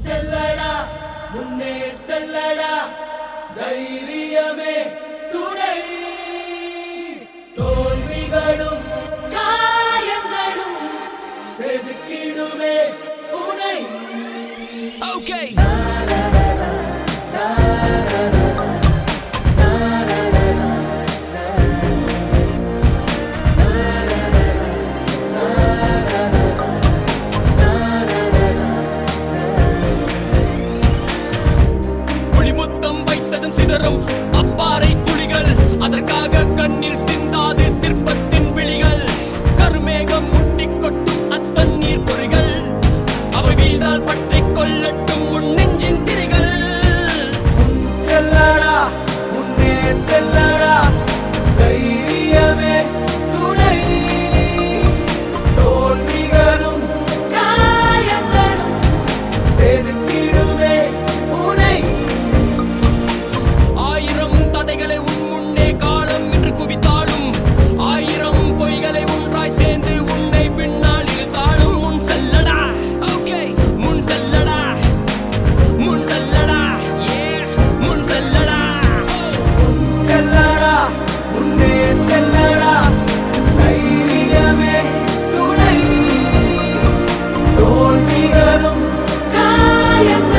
செல்லடா முன்னே செல்லடா தைரியமே துணை தோல்விகளும் காயங்களும் செதுக்கிடுமே உனை Okay. வைத்ததும் சிதறும் அப்பாறை துளிகள் அதற்காக கண்ணீர் சிந்தாது சிற்பத்தின் விழிகள். கருமேகம் முட்டி கொட்டும் அத்தண்ணீர் பொறிகள். அவை வீழ்ந்தால் பற்றி கொள்ளட்டும் உன் நெஞ்சின் திரிகள். செல்லடா உன்னே செல்லடா. தோல்விகளும் காயம்